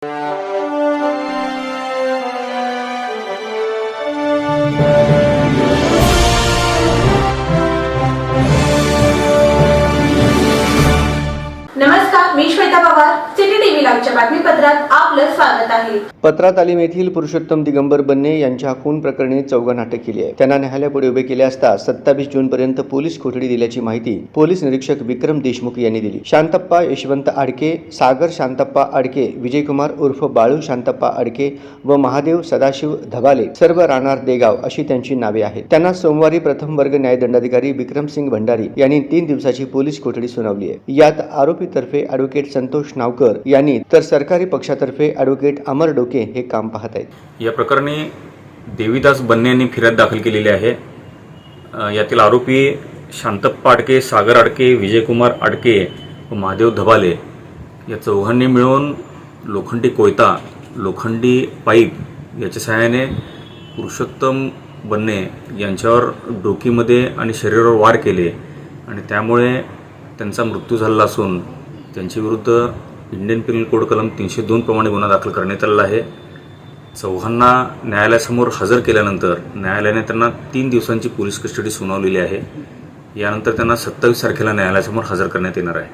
Música नमस्कार मी Shweta Pawar city TV लाईव्हच्या बातमीपत्रात आपलं स्वागत आहे. पत्रात तालीम येथील पुरुषोत्तम दिगंबर बन्ने यांच्या खून प्रकरणी चौघांना अटक केली आहे. त्यांना न्यायालयापुढे उभे केले असता सत्तावीस जून पर्यंत पोलीस कोठडी दिल्याची माहिती पोलीस निरीक्षक विक्रम देशमुख यांनी दिली. शांतप्पा यशवंत आडके सागर शांतप्पा आडके विजयकुमार उर्फ बाळू शांतप्पा आडके व महादेव सदाशिव धबाले सर्व राहणार देगाव अशी त्यांची नावे आहेत. त्यांना सोमवारी प्रथम वर्ग न्यायदंडाधिकारी विक्रमसिंग भंडारी यांनी तीन दिवसाची पोलीस कोठडी सुनावली आहे. यात आरोपीतर्फे ॲडव्होकेट संतोष नावकर यांनी तर सरकारी पक्षातर्फे ॲडव्होकेट अमर डोके हे काम पाहत आहेत. या प्रकरणी देवीदास बन्ने यांनी फिर्याद दाखल केलेली आहे. यातील आरोपी शांतप्पा आडके सागर आडके विजयकुमार आडके व महादेव धबाले या चौघांनी मिळून लोखंडी कोयता लोखंडी पाईप याच्या सहाय्याने पुरुषोत्तम बन्ने यांच्यावर डोकीमध्ये आणि शरीरावर वार केले आणि त्यामुळे त्यांचा मृत्यू झाला असून त्यांच्याविरुद्ध इंडियन पिनल कोड कलम तीनशे दोन प्रमाणे गुन्हा दाखल करण्यात आलेला आहे. चौघांना न्यायालयासमोर हजर केल्यानंतर न्यायालयाने त्यांना तीन दिवसांची पोलीस कस्टडी सुनावलेली आहे. यानंतर त्यांना सत्तावीस तारखेला न्यायालयासमोर हजर करण्यात येणार आहे.